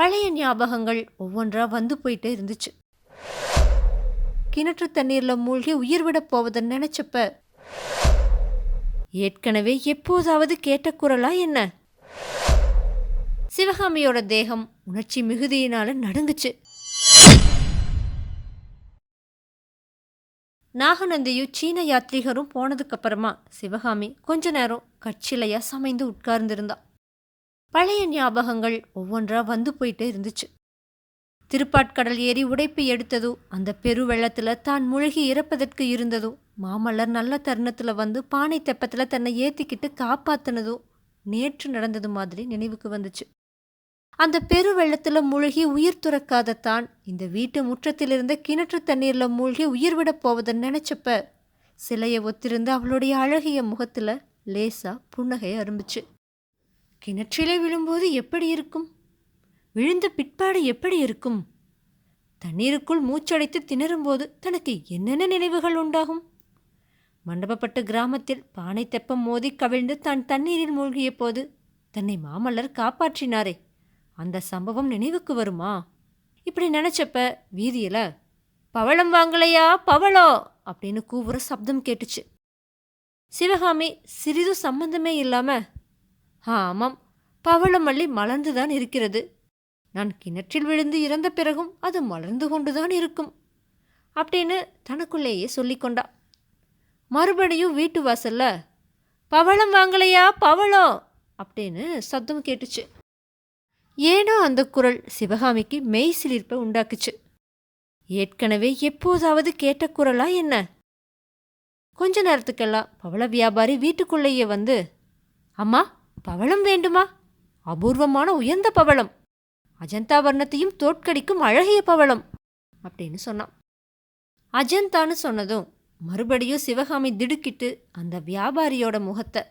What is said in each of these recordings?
பழைய ஞாபகங்கள் ஒவ்வொன்றா வந்து போயிட்டே இருந்துச்சு. கிணற்று தண்ணீரில் மூழ்கி உயிர் விடப் போவதை நினச்சப்ப ஏற்கனவே எப்போதாவது கேட்ட குரலா என்ன? சிவகாமியோட தேகம் உணர்ச்சி மிகுதியினால நடுங்குச்சு. நாகநந்தியும் சீன யாத்ரீகரும் போனதுக்கப்புறமா சிவகாமி கொஞ்ச நேரம் கட்சிலையாக சமைந்து உட்கார்ந்திருந்தா. பழைய ஞாபகங்கள் ஒவ்வொன்றா வந்து போயிட்டே இருந்துச்சு. திருப்பாட்கடல் ஏறி உடைப்பு எடுத்ததோ அந்த பெருவெள்ளத்தில் தான் முழுகி இறப்பதற்கு இருந்ததோ மாமல்லர் நல்ல தருணத்தில் வந்து பானை தெப்பத்தில் தன்னை ஏற்றிக்கிட்டு காப்பாத்தினதோ நேற்று நடந்தது மாதிரி நினைவுக்கு வந்துச்சு. அந்த பெருவெள்ளத்தில் மூழ்கி உயிர் துறக்காத தான் இந்த வீட்டு முற்றத்திலிருந்த கிணற்று தண்ணீரில் மூழ்கி உயிர் விடப் போவதை நினச்சப்ப சிலையை ஒத்திருந்த அவளுடைய அழகிய முகத்தில் லேசாக புன்னகை அரும்பிச்சு. கிணற்றிலே விழும்போது எப்படி இருக்கும்? விழுந்த பிற்பாடு எப்படி இருக்கும்? தண்ணீருக்குள் மூச்சடைத்து திணறும்போது தனக்கு என்னென்ன நினைவுகள் உண்டாகும்? மண்டபப்பட்டு கிராமத்தில் பானை தெப்பம் மோதி கவிழ்ந்து தான் தண்ணீரில் மூழ்கிய போது தன்னை மாமல்லர் காப்பாற்றினாரே. அந்த சம்பவம் நினைவுக்கு வருமா? இப்படி நினைச்சப்ப வீதியில் பவளம் வாங்கலையா பவளோ? அப்படின்னு கூவுற சப்தம் கேட்டுச்சு. சிவகாமி சிறிதும் சம்பந்தமே இல்லாமல் ஆமாம் பவளமல்லி மலர்ந்துதான் இருக்கிறது. நான் கிணற்றில் விழுந்து இறந்த பிறகும் அது மலர்ந்து கொண்டுதான் இருக்கும் அப்படின்னு தனக்குள்ளேயே சொல்லிக்கொண்டா மறுபடியும் வீட்டு வாசல்ல பவளம் வாங்கலையா பவளம்? அப்படின்னு சத்தம் கேட்டுச்சு. ஏனோ அந்த குரல் சிவகாமிக்கு மெய் சிலிர்ப்பை உண்டாக்குச்சு. ஏற்கனவே எப்போதாவது கேட்ட குரலா என்ன? கொஞ்ச நேரத்துக்கெல்லாம் பவள வியாபாரி வீட்டுக்குள்ளேயே வந்து அம்மா பவளம் வேண்டுமா? அபூர்வமான உயர்ந்த பவளம். அஜந்தா வர்ணத்தையும் தோற்கடிக்கும் அழகிய பவளம் அப்படின்னு சொன்னான். அஜந்தான்னு சொன்னதும் மறுபடியும் சிவகாமி திடுக்கிட்டு அந்த வியாபாரியோட முகத்தை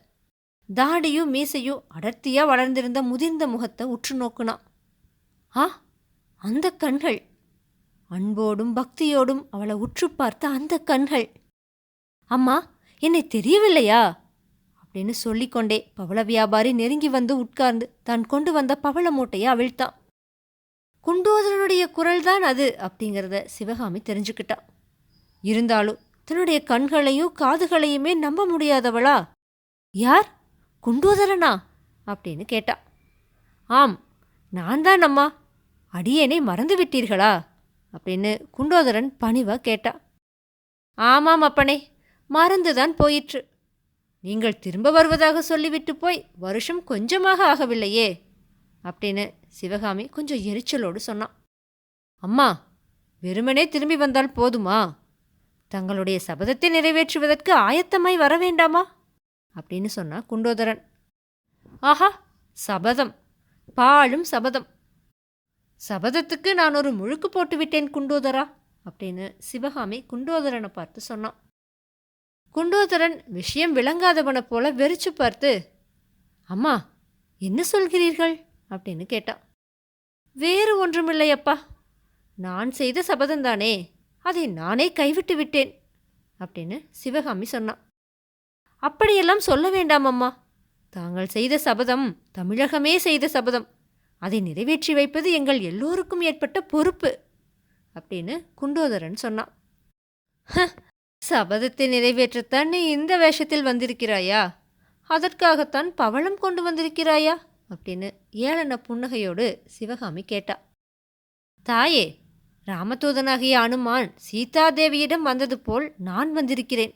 தாடியும் மீசையும் அடர்த்தியாக வளர்ந்திருந்த முதிர்ந்த முகத்தை உற்று நோக்குனான். ஆ அந்த கண்கள். அன்போடும் பக்தியோடும் அவளை உற்று பார்த்த அந்த கண்கள். அம்மா என்னை தெரியவில்லையா? அப்படின்னு சொல்லிக்கொண்டே பவள வியாபாரி நெருங்கி வந்து உட்கார்ந்து தான் கொண்டு வந்த பவள மூட்டையை அவிழ்த்தான். குண்டோதரனுடைய குரல்தான் அது அப்படிங்கிறத சிவகாமி தெரிஞ்சுக்கிட்டான் இருந்தாலும் தன்னுடைய கண்களையும் காதுகளையுமே நம்ப முடியாதவளா? யார்? குண்டோதரனா? அப்படின்னு கேட்டா. ஆம் நான் தான் அம்மா. அடியேனை மறந்து விட்டீர்களா? அப்படின்னு குண்டோதரன் பணிவா கேட்டா. ஆமாம் அப்பனே மறந்துதான் போயிற்று. நீங்கள் திரும்ப வருவதாக சொல்லிவிட்டு போய் வருஷம் கொஞ்சமாக ஆகவில்லையே அப்படின்னு சிவகாமி கொஞ்சம் எரிச்சலோடு சொன்னான். அம்மா வெறுமனே திரும்பி வந்தால் போதுமா? தங்களுடைய சபதத்தை நிறைவேற்றுவதற்கு ஆயத்தமாய் வர வேண்டாமா? அப்படின்னு சொன்னா குண்டோதரன். ஆஹா சபதம் பாழும் சபதம். சபதத்துக்கு நான் ஒரு முழுக்கு போட்டுவிட்டேன் குண்டோதரா அப்படின்னு சிவகாமி குண்டோதரனை பார்த்து சொன்னான். குண்டோதரன் விஷயம் விளங்காதவனை போல வெறிச்சு பார்த்து அம்மா என்ன சொல்கிறீர்கள்? அப்படின்னு கேட்டான். வேறு ஒன்றுமில்லையப்பா. நான் செய்த சபதம்தானே. அதை நானே கைவிட்டு விட்டேன் அப்படின்னு சிவகாமி சொன்னான். அப்படியெல்லாம் சொல்ல வேண்டாம் அம்மா. தாங்கள் செய்த சபதம் தமிழகமே செய்த சபதம். அதை நிறைவேற்றி வைப்பது எங்கள் எல்லோருக்கும் ஏற்பட்ட பொறுப்பு அப்படின்னு குண்டோதரன் சொன்னான். "ஹ, சபதத்தை நிறைவேற்றத்தான் நீ இந்த வேஷத்தில் வந்திருக்கிறாயா? அதற்காகத்தான் பவளம் கொண்டு வந்திருக்கிறாயா? அப்படின்னு ஏளன புன்னகையோடு சிவகாமி கேட்டா. தாயே ராமதூதனாகிய அனுமான் சீதாதேவியிடம் வந்தது போல் நான் வந்திருக்கிறேன்.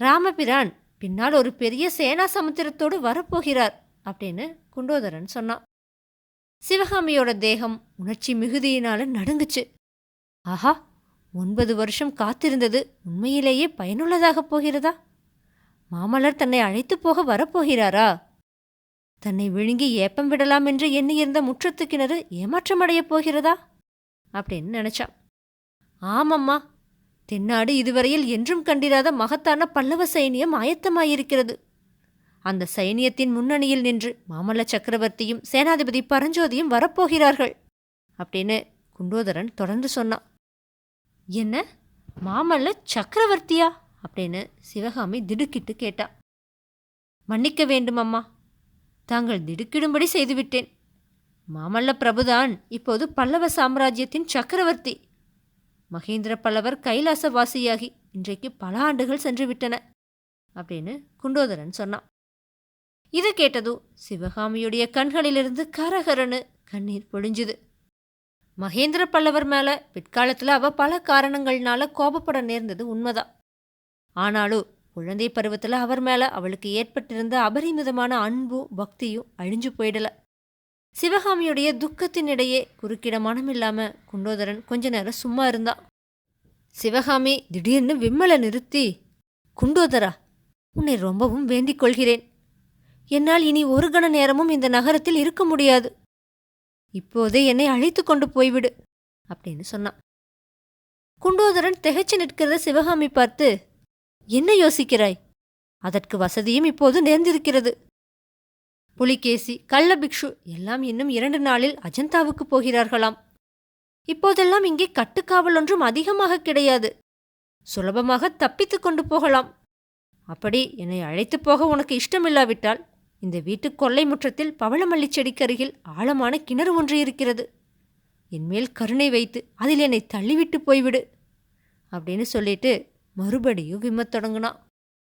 ராமபிரான் பின்னால் ஒரு பெரிய சேனா சமுத்திரத்தோடு வரப்போகிறார் அப்படின்னு குண்டோதரன் சொன்னான் சிவகாமியோட தேகம் உணர்ச்சி மிகுதியினால நடுங்குச்சு. ஆஹா ஒன்பது வருஷம் காத்திருந்தது உண்மையிலேயே பயனுள்ளதாகப் போகிறதா? மாமல்லர் தன்னை அழைத்து போக வரப்போகிறாரா? தன்னை விழுங்கி ஏப்பம் விடலாம் என்று எண்ணியிருந்த முற்றத்து கிணறு ஏமாற்றமடையப் போகிறதா? அப்படின்னு நினைச்சான். ஆமம்மா தென்னாடு இதுவரையில் என்றும் கண்டிராத மகத்தான பல்லவ சைனியம் ஆயத்தமாயிருக்கிறது. அந்த சைனியத்தின் முன்னணியில் நின்று மாமல்ல சக்கரவர்த்தியும் சேனாதிபதி பரஞ்சோதியும் வரப்போகிறார்கள் அப்படின்னு குண்டோதரன் தொடர்ந்து சொன்னான். என்ன? மாமல்ல சக்கரவர்த்தியா? அப்படின்னு சிவகாமி திடுக்கிட்டு கேட்டா. மன்னிக்க வேண்டும் அம்மா தாங்கள் திடுக்கிடும்படி செய்துவிட்டேன். மாமல்ல பிரபுதான் இப்போது பல்லவ சாம்ராஜ்யத்தின் சக்கரவர்த்தி. மகேந்திர பல்லவர் கைலாசவாசியாகி இன்றைக்கு பல ஆண்டுகள் சென்று விட்டன அப்படின்னு குண்டோதரன் சொன்னான். இது கேட்டதும் சிவகாமியுடைய கண்களிலிருந்து கரகரனு கண்ணீர் பொழிஞ்சுது. மகேந்திர பல்லவர் மேலே பிற்காலத்தில் அவள் பல காரணங்கள்னால கோபப்பட நேர்ந்தது உண்மைதான். ஆனாலும் குழந்தை பருவத்தில் அவர் மேலே அவளுக்கு ஏற்பட்டிருந்த அபரிமிதமான அன்பும் பக்தியும் அழிஞ்சு போயிடல. சிவகாமியுடைய துக்கத்தினிடையே குறுக்கிட மனம் இல்லாமல் குண்டோதரன் கொஞ்ச நேரம் சும்மா இருந்தான் சிவகாமி திடீர்னு விம்மலை நிறுத்தி குண்டோதரா உன்னை ரொம்பவும் வேண்டிக் கொள்கிறேன். என்னால் இனி ஒரு கண நேரமும் இந்த நகரத்தில் இருக்க முடியாது. இப்போதே என்னை அழைத்து கொண்டு போய்விடு அப்படின்னு சொன்னான். குண்டோதரன் திகைச்சு நிற்கிறத சிவகாமி பார்த்து என்ன யோசிக்கிறாய்? அதற்கு வசதியும் இப்போது நேர்ந்திருக்கிறது. புலிகேசி கள்ளபிக்ஷு எல்லாம் இன்னும் இரண்டு நாளில் அஜந்தாவுக்கு போகிறார்களாம். இப்போதெல்லாம் இங்கே கட்டுக்காவல் ஒன்றும் அதிகமாக கிடையாது. சுலபமாக தப்பித்துக் கொண்டு போகலாம். அப்படி என்னை அழைத்துப் போக உனக்கு இஷ்டமில்லாவிட்டால் இந்த வீட்டு கொல்லை முற்றத்தில் பவளமல்லி செடிக்கு அருகில் ஆழமான கிணறு ஒன்று இருக்கிறது. என்மேல் கருணை வைத்து அதில் என்னை தள்ளிவிட்டு போய்விடு அப்படின்னு சொல்லிட்டு மறுபடியும் விம்மத் தொடங்கினான்.